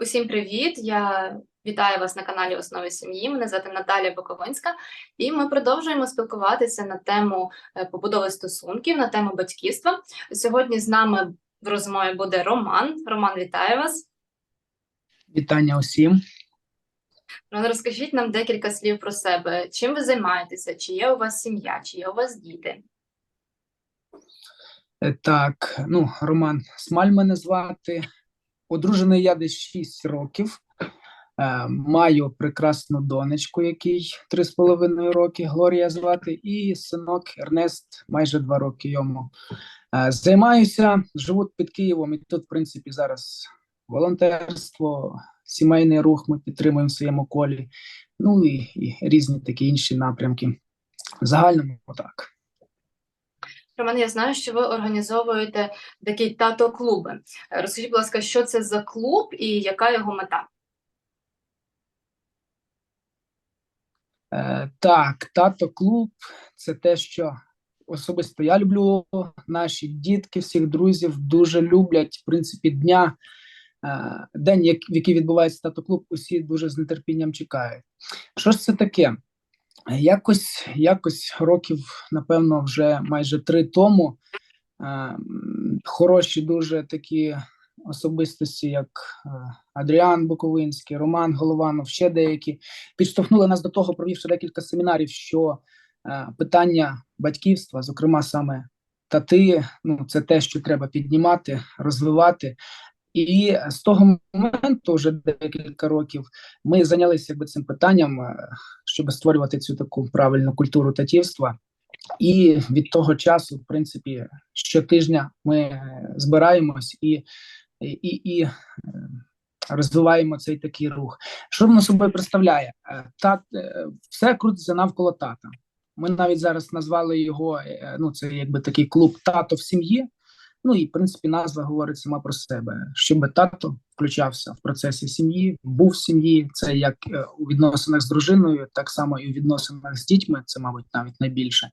Усім привіт! Я вітаю вас на каналі Основи сім'ї. Мене звати Наталія Боковинська, і ми продовжуємо спілкуватися на тему е, побудови стосунків, на тему батьківства. Сьогодні з нами в розмові буде Роман. Роман, вітаю вас. Вітання усім. Роман, розкажіть нам декілька слів про себе. Чим ви займаєтеся? Чи є у вас сім'я, чи є у вас діти? Е, Так, ну, Роман Смаль мене звати. Одружений я десь 6 років. Е, Маю прекрасну донечку, якій 3,5 роки, Глорія звати, і синок Ернест, майже 2 роки йому. Е, Займаюся, живу під Києвом, і тут, в принципі, зараз волонтерство, сімейний рух ми підтримуємо в своєму колі, ну і, і різні такі інші напрямки. В загальному так. Роман, я знаю, що ви організовуєте такий тато-клуби. Е, Розкажіть, будь ласка, що це за клуб і яка його мета? Е, так, тато клуб це те, що особисто я люблю. Наші дітки, всіх друзів дуже люблять. В принципі, дня, е, день, в який відбувається тато клуб, усі дуже з нетерпінням чекають. Що ж це таке? Якось, якось років, напевно, вже майже три тому е, хороші дуже такі особистості, як е, Адріан Буковинський, Роман Голованов, ще деякі підштовхнули нас до того, провівши декілька семінарів, що е, питання батьківства, зокрема саме тати, ну це те, що треба піднімати, розвивати. І з того моменту, вже декілька років, ми зайнялися якби цим питанням, е, щоб створювати цю таку правильну культуру татівства. І від того часу, в принципі, щотижня ми е, збираємось і, і, і, е, розвиваємо цей такий рух. Що воно собою представляє? Тат, все крутиться навколо тата. Ми навіть зараз назвали його, ну це якби такий клуб тато в сім'ї. Ну і в принципі назва говорить сама про себе, щоб тато включався в процесі сім'ї, був в сім'ї. Це як е, у відносинах з дружиною, так само і у відносинах з дітьми. Це, мабуть, навіть найбільше.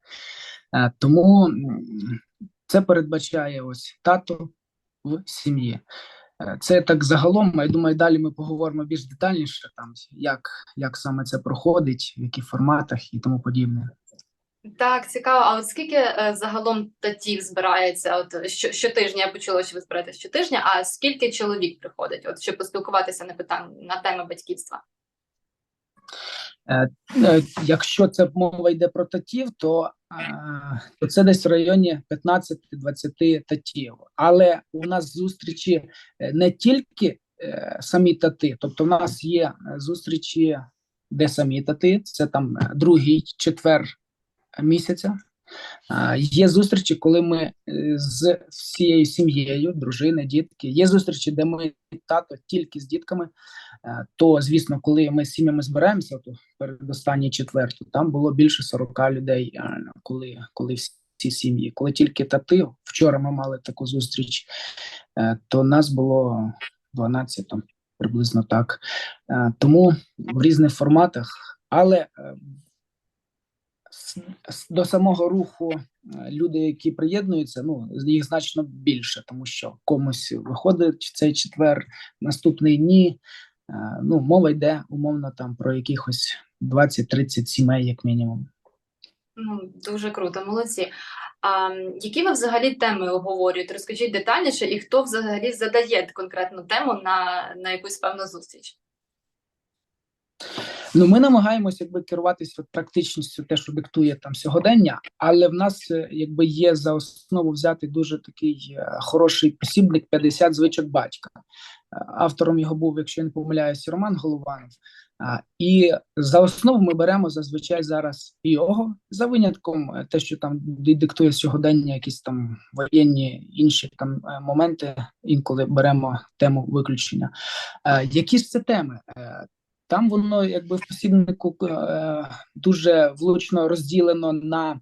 Е, Тому це передбачає ось тато в сім'ї. Е, Це так загалом. Я думаю, далі ми поговоримо більш детальніше, там як, як саме це проходить, в яких форматах і тому подібне. Так, цікаво. А от скільки е, загалом татів збирається? От що, щотижня я почула, що ви збираєтесь щотижня, а скільки чоловік приходить, от щоб поспілкуватися на питання на теми батьківства? Е, е, Якщо це мова йде про татів, то, то це десь в районі 15-20 татів. Але у нас зустрічі не тільки самі тати, тобто в нас є зустрічі, де самі тати, це там другий четвер місяця. Є зустрічі, коли ми е, з всією сім'єю, дружини, дітки. Є зустрічі, де ми тато тільки з дітками. Е, То, звісно, коли ми з сім'ями збираємося, то передостанній четвер, то там було більше 40 людей, е, коли, коли всі сім'ї. Коли тільки тати, вчора ми мали таку зустріч, то нас було 12, приблизно так. Тому в різних форматах, але до самого руху е, люди, які приєднуються, ну їх значно більше, тому що комусь виходить цей четвер, наступний ні. Е, Ну, мова йде умовно там про якихось 20-30 сімей, як мінімум. Ну, дуже круто, молодці. А які ви взагалі теми обговорюєте? Розкажіть детальніше, і хто взагалі задає конкретну тему на, на якусь певну зустріч? Ну, ми намагаємося якби керуватися практичністю, те, що диктує там сьогодення, але в нас е, якби є за основу взяти дуже такий е, хороший посібник 50 звичок батька. Е, Автором його був, якщо я не помиляюсь, Роман Голованов. А, І за основу ми беремо зазвичай зараз його за винятком, те, що там диктує сьогодення, якісь там воєнні інші там моменти. Інколи беремо тему виключення. Е, Які ж це теми? Там воно якби в посібнику е, дуже влучно розділено на е,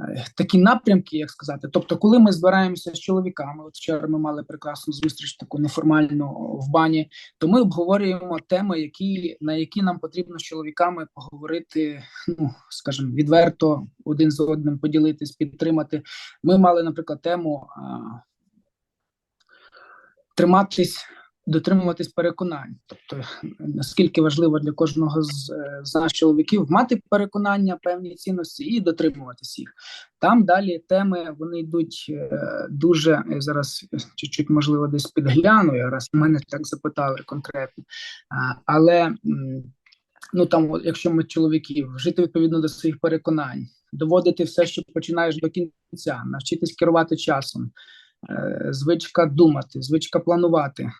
е, такі напрямки, як сказати. Тобто, коли ми збираємося з чоловіками, от вчора ми мали прекрасну зустріч, таку неформальну в бані, то ми обговорюємо теми, які на які нам потрібно з чоловіками поговорити, ну скажімо, відверто один з одним поділитись, підтримати. Ми мали, наприклад, тему. Е, Триматись дотримуватись переконань. Тобто, наскільки важливо для кожного з, е, з нас чоловіків мати переконання, певні цінності і дотримуватись їх. Там далі теми вони йдуть е, дуже зараз чуть-чуть, можливо, десь підгляну, раз мене так запитали конкретно. Але ну там, якщо ми чоловіків, жити відповідно до своїх переконань, доводити все, що починаєш до кінця, навчитись керувати часом, звичка думати, звичка планувати, е,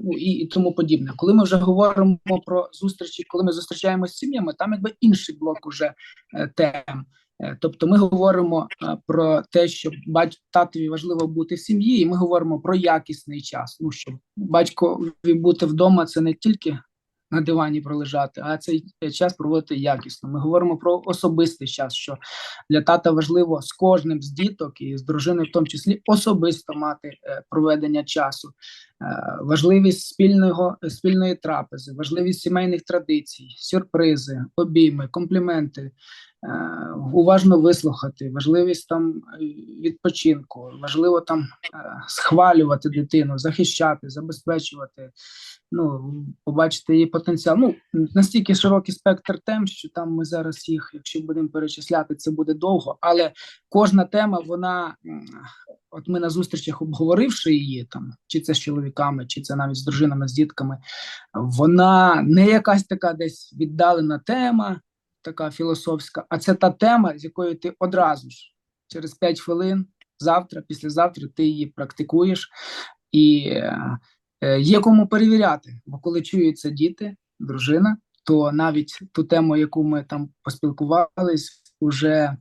ну і, і тому подібне. Коли ми вже говоримо про зустрічі, коли ми зустрічаємося з сім'ями, там якби інший блок уже е, тем. Е, Тобто ми говоримо е, про те, що бать татові важливо бути в сім'ї, і ми говоримо про якісний час. Ну що батькові бути вдома це не тільки на дивані пролежати, а цей час проводити якісно. Ми говоримо про особистий час, що для тата важливо з кожним з діток і з дружиною, в тому числі особисто мати е, проведення часу, е, важливість спільного спільної трапези, важливість сімейних традицій, сюрпризи, обійми, компліменти. Е, Уважно вислухати, важливість там е, відпочинку, важливо там е, схвалювати дитину, захищати, забезпечувати, ну побачити її потенціал. Ну настільки широкий спектр тем, що там ми зараз їх, якщо будемо перечисляти, це буде довго. Але кожна тема, вона от ми на зустрічах обговоривши її там, чи це з чоловіками, чи це навіть з дружинами, з дітками, вона не якась така десь віддалена тема, така філософська, а це та тема, з якою ти одразу ж через 5 хвилин, завтра, післязавтра ти її практикуєш і. е, Є кому перевіряти, бо коли чуються діти, дружина, то навіть ту тему, яку ми там поспілкувались, уже,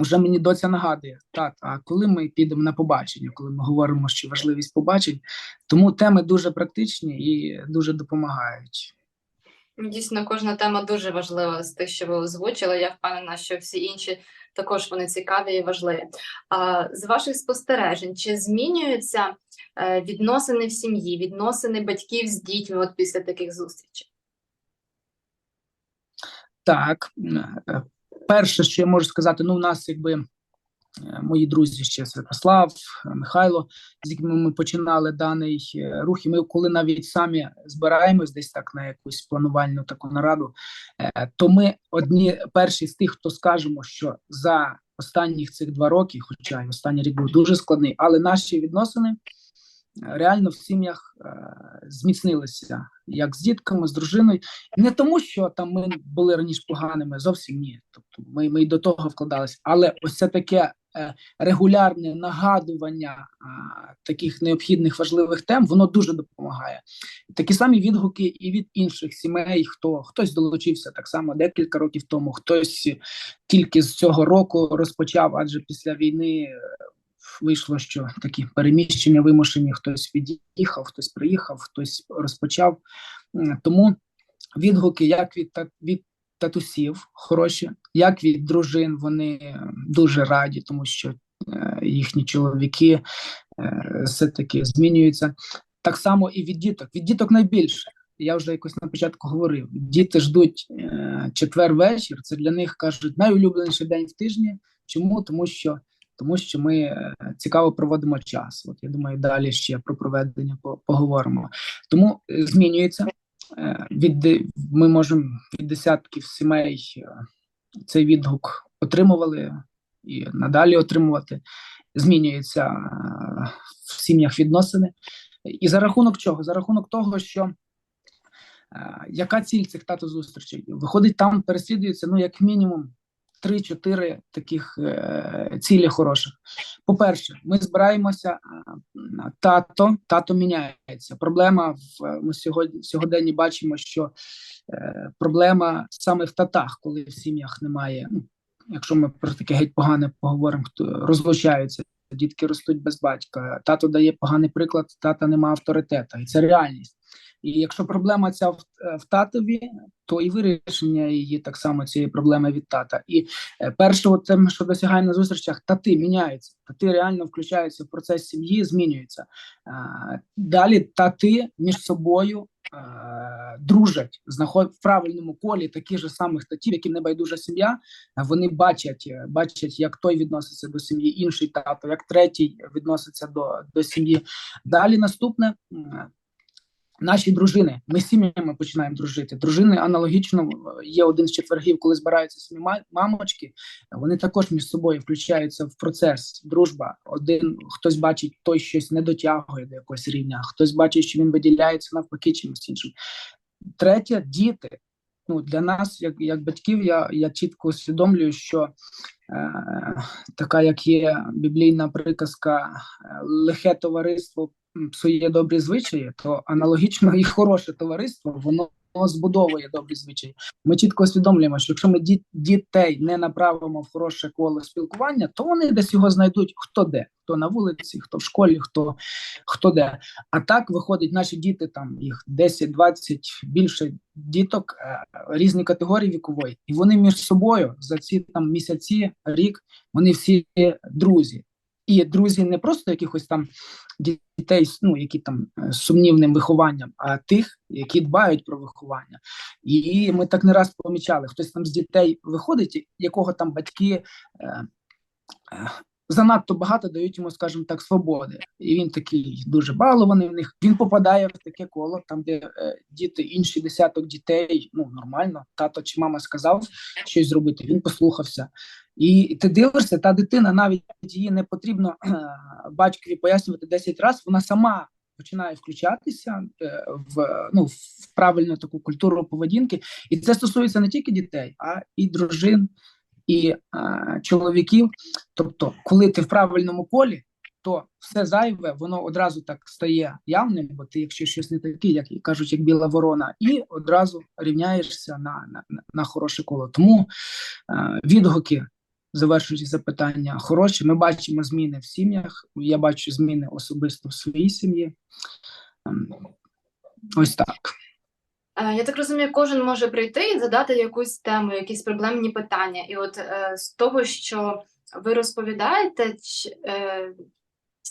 уже мені доця нагадує, так, а коли ми підемо на побачення, коли ми говоримо, що важливість побачень, тому теми дуже практичні і дуже допомагають. Дійсно, кожна тема дуже важлива з тих, що ви озвучили. Я впевнена, що всі інші також вони цікаві і важливі. А з ваших спостережень, чи змінюються е, відносини в сім'ї, відносини батьків з дітьми от після таких зустрічей? Так, е, перше, що я можу сказати, ну, у нас якби мої друзі ще Святослав, е, Михайло, з якими ми починали даний е, рух, і ми коли навіть самі збираємось десь так на якусь планувальну таку нараду, е, то ми одні перші з тих, хто скажемо, що за останніх цих два роки, хоча й останній рік був дуже складний, але наші відносини е, реально в сім'ях е, зміцнилися як з дітками, з дружиною. Не тому, що там ми були раніше поганими, зовсім ні. Тобто ми, ми й до того вкладалися, але ось це таке е, регулярне нагадування таких необхідних важливих тем, воно дуже допомагає. Такі самі відгуки і від інших сімей, хто хтось долучився так само декілька років тому, хтось тільки з цього року розпочав, адже після війни. е, Вийшло, що такі переміщення вимушені, хтось від'їхав, хтось приїхав, хтось розпочав. Тому відгуки як від та- від татусів хороші, як від дружин, вони е, дуже раді, тому що е, їхні чоловіки е, все-таки змінюються. Так само і від діток. Від діток найбільше. Я вже якось на початку говорив: діти ждуть четвер вечір. Це для них кажуть найулюбленіший день в тижні. Чому? Тому що тому що ми цікаво проводимо час. От я думаю, далі ще про проведення поговоримо. Тому змінюється від ми можемо від десятків сімей е, цей відгук отримували і надалі отримувати. Змінюються е, в сім'ях відносини. І за рахунок чого? За рахунок того, що е, яка ціль цих тато зустрічей? Виходить, там переслідується ну, як мінімум 3-4 таких е, цілі хороших. По-перше, ми збираємося е, тато, тато міняється. Проблема в ми сьогодні сьогодні бачимо, що е, проблема саме в татах, коли в сім'ях немає. Ну, якщо ми про таке геть погане поговоримо, хто розлучаються. Дітки ростуть без батька, тато дає поганий приклад, тата немає авторитета, і це реальність. І якщо проблема ця в, е, в татові, то і вирішення її так само цієї проблеми від тата. І е, перше, от тим, що досягає на зустрічах, тати міняються, тати реально включаються в процес сім'ї, змінюються. Е, Далі тати між собою дружать, знаходять в правильному колі таких же самих татів, яким не байдужа сім'я. Вони бачать, бачать, як той відноситься до сім'ї, інший тато, як третій відноситься до, до сім'ї. Далі наступне. Наші дружини, ми сім'ями починаємо дружити. Дружини аналогічно е, є один з четвергів, коли збираються самі мамочки. Вони також між собою включаються в процес. Дружба. Один хтось бачить, той щось не дотягує до якогось рівня, хтось бачить, що він виділяється навпаки чимось іншим. Третє діти. Ну для нас, як, як батьків, я, я чітко усвідомлюю, що е, така, як є біблійна приказка, е, лихе товариство псує добрі звичаї, то аналогічно і хороше товариство воно збудовує добрі звичаї. Ми чітко усвідомлюємо, що якщо ми ді- дітей не направимо в хороше коло спілкування, то вони десь його знайдуть хто де, хто на вулиці, хто в школі, хто, хто де. А так виходить, наші діти там їх 10-20 більше діток е, різні категорії вікової, і вони між собою за ці там місяці, рік вони всі друзі. І друзі не просто якихось там дітей, ну які там е, з сумнівним вихованням, а тих, які дбають про виховання. І ми так не раз помічали, хтось там з дітей виходить, якого там батьки. Е, е, Занадто багато дають йому, скажімо так, свободи, і він такий дуже балований в них. Він попадає в таке коло, там де е, діти, інші десяток дітей. Ну нормально, тато чи мама сказав щось зробити. Він послухався, і ти дивишся, та дитина навіть її не потрібно е, батькові пояснювати 10 разів, вона сама починає включатися е, в ну в правильну таку культуру поведінки, і це стосується не тільки дітей, а і дружин, і е, чоловіків. Тобто, коли ти в правильному колі, то все зайве, воно одразу так стає явним, бо ти, якщо щось не таке, як кажуть, як біла ворона, і одразу рівняєшся на, на, на хороше коло. Тому е, відгуки завершуючи запитання, хороші. Ми бачимо зміни в сім'ях. Я бачу зміни особисто в своїй сім'ї. Ем, Ось так. Е, Я так розумію, кожен може прийти і задати якусь тему, якісь проблемні питання. І от е, з того, що ви розповідаєте, чи, е,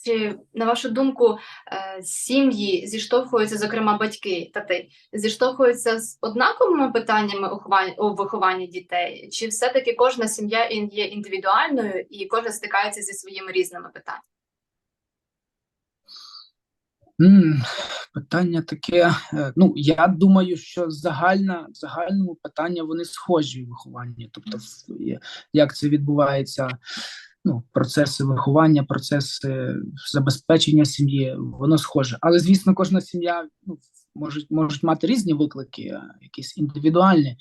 чи на вашу думку, сім'ї зіштовхуються, зокрема батьки, тати, зіштовхуються з однаковими питаннями у вихованні дітей, чи все-таки кожна сім'я є індивідуальною і кожен стикається зі своїми різними питаннями? Питання таке. е, Ну, я думаю, що загальна, в загальному питання вони схожі в вихованні. Тобто, як це відбувається, ну, процеси виховання, процеси забезпечення сім'ї, воно схоже. Але, звісно, кожна сім'я ну, можуть, можуть мати різні виклики, е, якісь індивідуальні.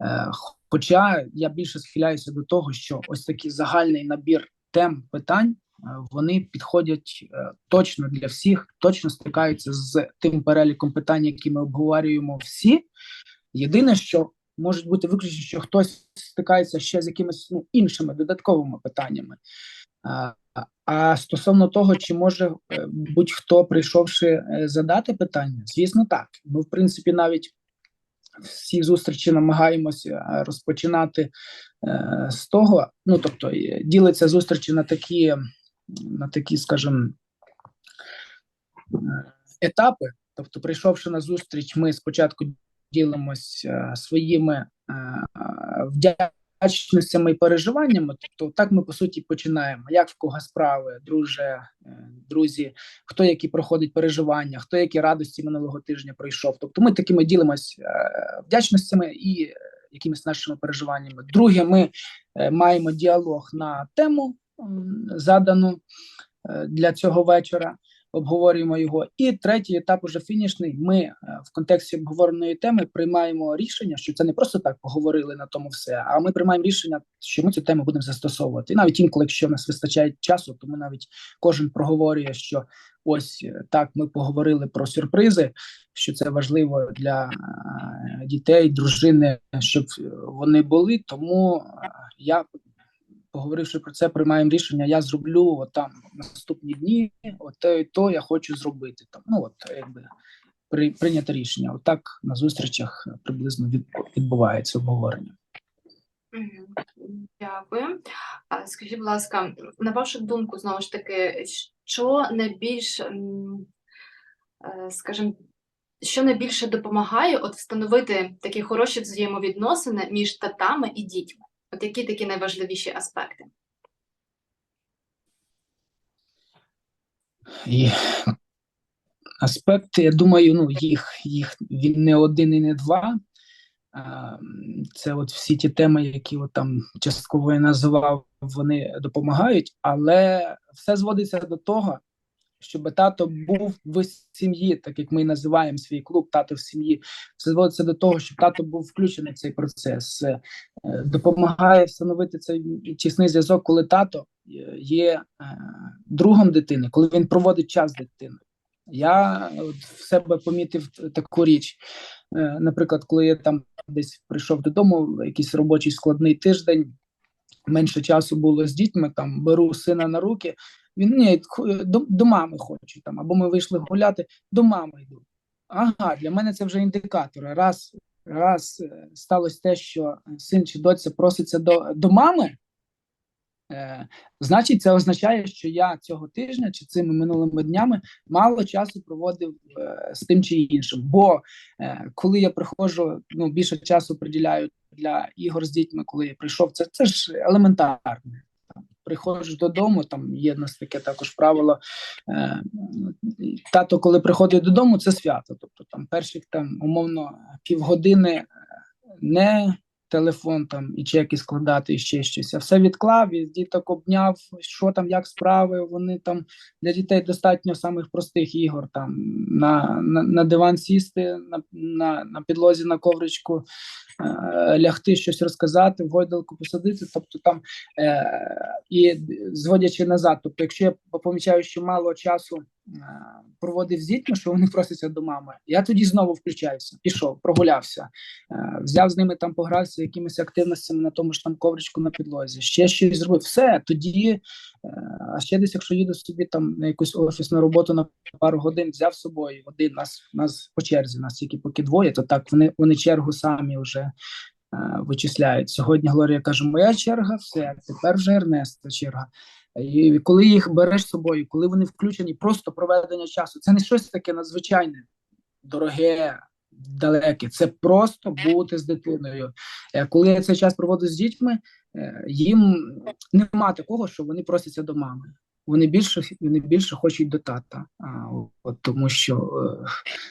Е, Хоча я більше схиляюся до того, що ось такий загальний набір тем питань вони підходять е, точно для всіх, точно стикаються з тим переліком питань, які ми обговорюємо всі. Єдине, що можуть бути виключення, що хтось стикається ще з якимись ну, іншими додатковими питаннями. А, а стосовно того, чи може е, будь-хто, прийшовши е, задати питання, звісно, так. Ми, в принципі, навіть всі зустрічі намагаємося е, розпочинати е, з того. Ну, тобто, е, ділиться зустрічі на такі, на такі, скажімо, е, етапи. Тобто, прийшовши на зустріч, ми спочатку ділимося е, своїми е, вдячностями і переживаннями. Тобто, так ми по суті починаємо. Як в кого справи, друже, друзі, хто які проходить переживання, хто які радості минулого тижня пройшов. Тобто, ми такими ділимося е, вдячностями і якимись нашими переживаннями. Друге, ми маємо діалог на тему задану е, для цього вечора. Обговорюємо його, і третій етап уже фінішний. Ми е, в контексті обговореної теми приймаємо рішення, що це не просто так поговорили на тому все. А ми приймаємо рішення, що ми цю тему будемо застосовувати. І навіть інколи, якщо в нас вистачає часу, то ми навіть кожен проговорює, що ось е, так ми поговорили про сюрпризи, що це важливо для дітей, дружини, щоб вони були. Тому я поговоривши про це, приймаємо рішення. Я зроблю от там наступні дні, от те то я хочу зробити. Там ну от якби при прийнято рішення. Отак на зустрічах приблизно від, відбувається обговорення. Дякую. Скажіть, будь ласка, на вашу думку, знову ж таки, що найбільш, е, скажімо, що найбільше допомагає от встановити такі хороші взаємовідносини між татами і дітьми? От які такі найважливіші аспекти? І аспекти. Я думаю, ну їх їх він не один і не два. Це от всі ті теми, які от там частково я називав, вони допомагають, але все зводиться до того, щоб тато був в сім'ї, так як ми називаємо свій клуб тато в сім'ї. Все зводиться до того, щоб тато був включений в цей процес, е, допомагає встановити цей тісний зв'язок, коли тато е, є е, другом дитини, коли він проводить час з дитиною. Я от в себе помітив таку річ. Наприклад, коли я там десь прийшов додому, якийсь робочий складний тиждень, менше часу було з дітьми, там беру сина на руки. Він ні, ху- до, до мами хочу там, або ми вийшли гуляти, до мами йду. Ага, для мене це вже індикатор. Раз, раз е, сталося те, що син чи доця проситься до, до мами, е, значить, це означає, що я цього тижня чи цими минулими днями мало часу проводив е, з тим чи іншим. Бо е, коли я приходжу, ну більше часу приділяю для ігор з дітьми, коли я прийшов, це, це ж елементарне. Там, Приходжу додому, там є в нас таке також правило. Е, тато, коли приходить додому, це свято. Тобто там перших там умовно півгодини е, не телефон там і чеки складати, і ще щось. А все відклав, і діток обняв, що там, як справи. Вони там для дітей достатньо самих простих ігор. Там на, на, на диван сісти, на, на, на підлозі на ковричку е, лягти, щось розказати, в гойдалку посадити. Тобто там е, і зводячи назад. Тобто, якщо я помічаю, що мало часу проводив з що вони просяться до мами, я тоді знову включаюся, пішов, прогулявся, е, взяв з ними там, погрався якимись активностями на тому ж там ковричку на підлозі, ще щось зробив. Все тоді. е, А ще десь, якщо їду собі там на якусь офісну роботу на пару годин, взяв з собою один нас, нас по черзі, нас тільки поки двоє, то так вони, вони чергу самі вже е, вичисляють. Сьогодні Глорія каже: Моя черга, все, тепер вже Ернеста черга. І коли їх береш з собою, коли вони включені, просто проведення часу, це не щось таке надзвичайне, дороге, далеке. Це просто бути з дитиною. Е, Коли я цей час проводжу з дітьми, е, їм нема такого, що вони просяться до мами. Вони більше вони більше хочуть до тата, а, от тому що е,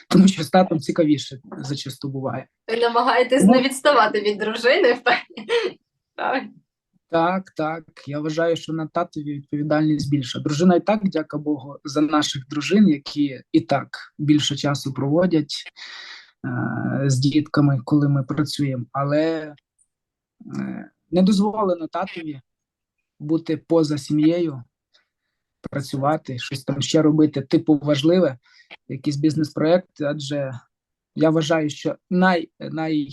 тому що з татом цікавіше зачасту буває. Ви намагаєтесь Ну. не відставати від дружини, впевнені. Так, так. Я вважаю, що на татові відповідальність більша. Дружина і так, дяка Богу, за наших дружин, які і так більше часу проводять е, з дітками, коли ми працюємо. Але е, не дозволено татові бути поза сім'єю, працювати, щось там ще робити, типу важливе, якийсь бізнес-проект, адже я вважаю, що най, най,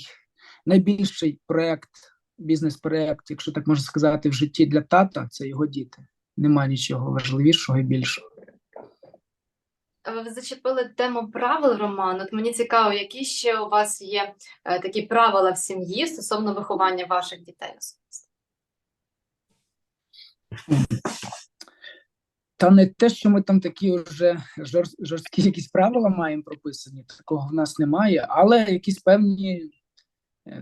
найбільший проект бізнес-проект, якщо так можна сказати, в житті для тата це його діти. Нема нічого важливішого і більшого. Ви зачепили тему правил, Роман. От мені цікаво, які ще у вас є е, такі правила в сім'ї стосовно виховання ваших дітей особисто? Та не те, що ми там такі вже жорсткі якісь правила маємо прописані, такого в нас немає, але якісь певні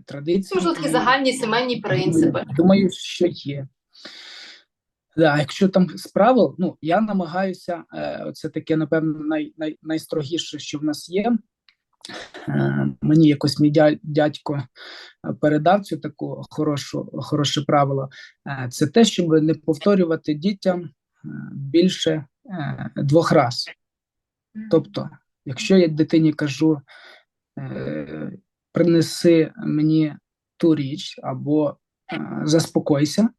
традиції. Можливо, такі загальні сімейні принципи. Думаю, що є. Да, якщо там з правил, ну я намагаюся, е, це таке, напевно, най, най, найстрогіше, що в нас є. Е, мені якось мій дя- дядько е, передав цю таку хорошу, хороше правило. Е, це те, щоб не повторювати дітям е, більше е, двох раз. Тобто, якщо я дитині кажу, е, принеси мені ту річ або е, заспокойся,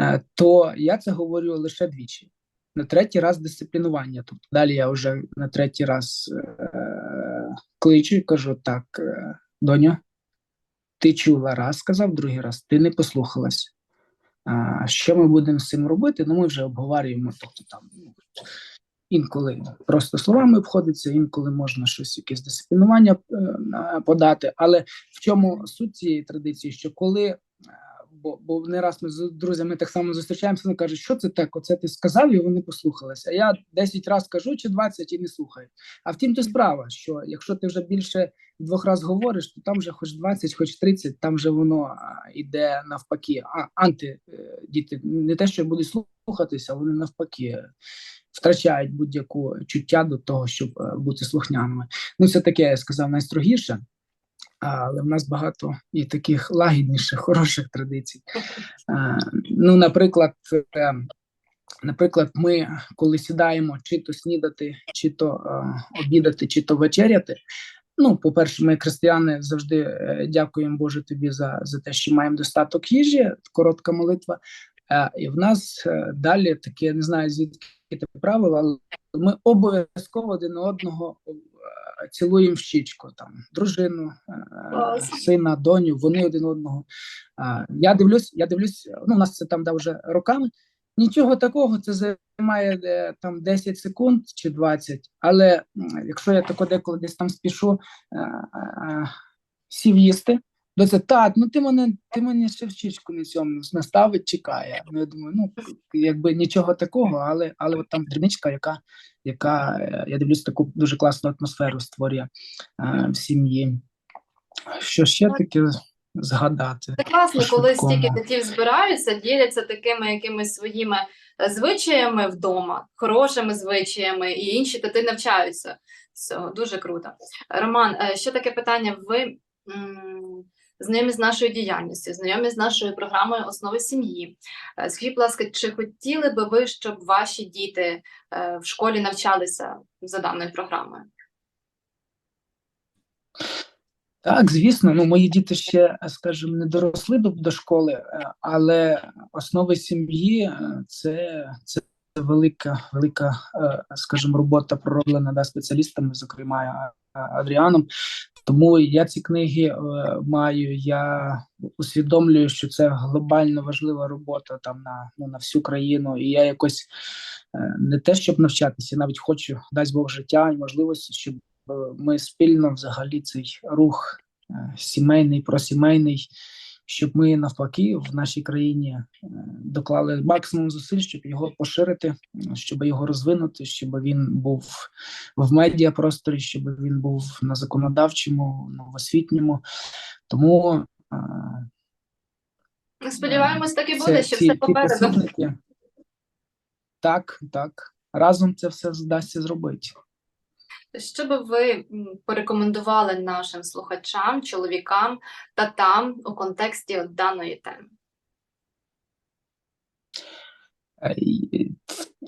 е, то я це говорю лише двічі. На третій раз дисциплінування. Тобто далі я вже на третій раз е, кличу і кажу: так, е, доню, ти чула раз, сказав, другий раз, ти не послухалась. А, що ми будемо з цим робити? Ну, ми вже обговорюємо. Тобто там ну, інколи просто словами обходиться, інколи можна щось, якесь дисциплінування е, подати. Але в чому суть цієї традиції? Що коли е, бо, бо не раз ми з друзями так само зустрічаємося, вони кажуть, що це так? Оце ти сказав, і вони послухалися. А я 10 разів кажу чи 20 і не слухають. А втім, то справа, що якщо ти вже більше двох разів говориш, то там вже хоч 20, хоч 30, там вже воно а, іде навпаки. А анти е, діти не те, що будуть слухатися, вони навпаки втрачають будь-яку чуття до того, щоб е, бути слухняними. Ну, це таке, я сказав, найстрогіше, але в нас багато і таких лагідніших, хороших традицій. Ну, наприклад, е, наприклад, ми, коли сідаємо чи то снідати, чи то е, обідати, чи то вечеряти. Ну, по-перше, ми, християни, завжди дякуємо Боже тобі за, за те, що маємо достаток їжі, коротка молитва. Е, і в нас е, далі таке, не знаю, звідки те правило, але ми обов'язково один одного е, цілуємо в щічку, там, дружину, сина, доню, вони один одного. Я дивлюсь, я дивлюсь, ну, у нас це там да, вже роками. Нічого такого, це займає там 10 секунд чи 20, але якщо я тако деколи десь там спішу сів їсти, то це так, ну ти мене, ти мене ще в щічку не цьому наставить, чекає. Ну я думаю, ну якби нічого такого, але але от там дрібничка, яка, яка е, я дивлюсь, таку дуже класну атмосферу створює е, в сім'ї. Що ще таке згадати? Це класно, коли стільки татів збираються, діляться такими якимись своїми е, звичаями вдома, хорошими звичаями, і інші тати навчаються. Цього дуже круто. Роман, е, ще таке питання. Ви знайомі з нашою діяльністю, знайомі з нашою програмою основи сім'ї. Е, Скажіть, будь ласка, чи хотіли би ви, щоб ваші діти е, в школі навчалися за даною програмою? Так, звісно, ну мої діти ще, скажімо, не доросли до, до школи, е, але основи сім'ї е, це, це велика, велика, е, скажімо, робота пророблена да, спеціалістами, зокрема Адріаном. Тому я ці книги е, маю. Я усвідомлюю, що це глобально важлива робота там на, ну, на всю країну, і я якось е, не те, щоб навчатися, навіть хочу дасть Бог життя і можливості, щоб е, ми спільно взагалі цей рух сімейний, просімейний, щоб ми навпаки в нашій країні е, доклали максимум зусиль, щоб його поширити, щоб його розвинути, щоб він був в медіапросторі, щоб він був на законодавчому, в освітньому. Тому е, Ми сподіваємось, так і це- буде, що ці- все попереду. Так, так. Разом це все вдасться зробити. Що би ви порекомендували нашим слухачам, чоловікам, татам у контексті от даної теми? Е,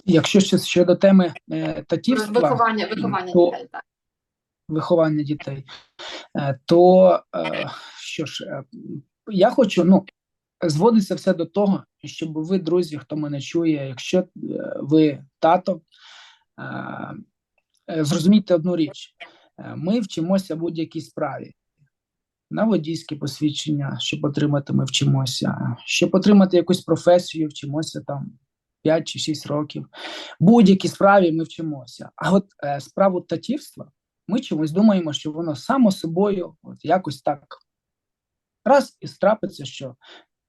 Якщо ще щодо теми е, татівства, Виховання, виховання то- дітей, так. виховання дітей, е, то що ж, я хочу, ну, зводиться все до того, щоб ви, друзі, хто мене чує, якщо ви тато, зрозумійте одну річ: Е, ми вчимося будь-якій справі. На водійське посвідчення, щоб отримати, ми вчимося. Щоб отримати якусь професію, вчимося там 5 чи 6 років. Будь-якій справі ми вчимося. А от е, справу татівства ми чомусь думаємо, що воно само собою, от якось так раз і страпиться, що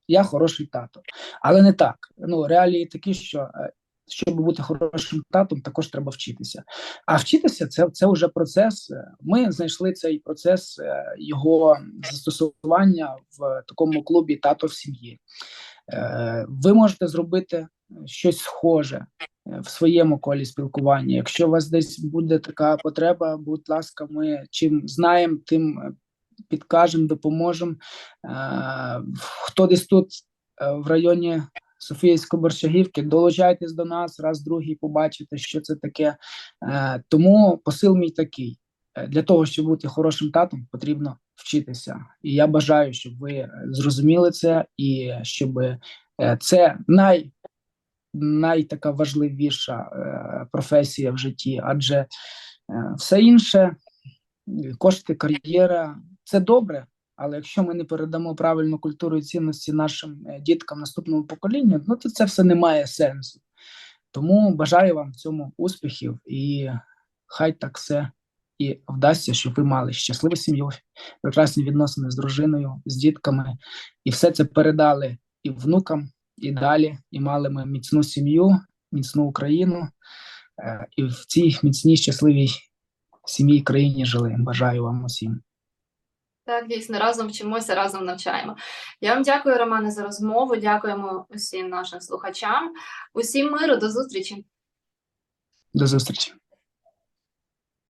я хороший тато. Але не так. Ну, реалії такі, що е, щоб бути хорошим татом, також треба вчитися. А вчитися це, це вже процес. Ми знайшли цей процес е, його застосування в такому клубі тато в сім'ї. Е, Ви можете зробити щось схоже е, в своєму колі спілкування. Якщо у вас десь буде така потреба, будь ласка, ми чим знаємо, тим підкажемо, допоможемо. Хто десь тут в районі Софіївсько-Борщагівки, долучайтесь до нас, раз другий побачите, що це таке. Е, Тому посил мій такий. Е, Для того, щоб бути хорошим татом, потрібно вчитися. І я бажаю, щоб ви зрозуміли це, і щоб е, це най, най така важливіша професія в житті, адже все інше, кошти, кар'єра це добре. Але якщо ми не передамо правильну культуру і цінності нашим е, діткам наступному поколінню, ну то це все не має сенсу. Тому бажаю вам в цьому успіхів і хай так все і вдасться, щоб ви мали щасливу сім'ю, прекрасні відносини з дружиною, з дітками, і все це передали і внукам, і далі, і мали ми міцну сім'ю, міцну Україну, е, і в цій міцній щасливій сім'ї країні жили. Бажаю вам усім. Так, дійсно, разом вчимося, разом навчаємо. Я вам дякую, Романе, за розмову. Дякуємо усім нашим слухачам. Усім миру, до зустрічі. До зустрічі.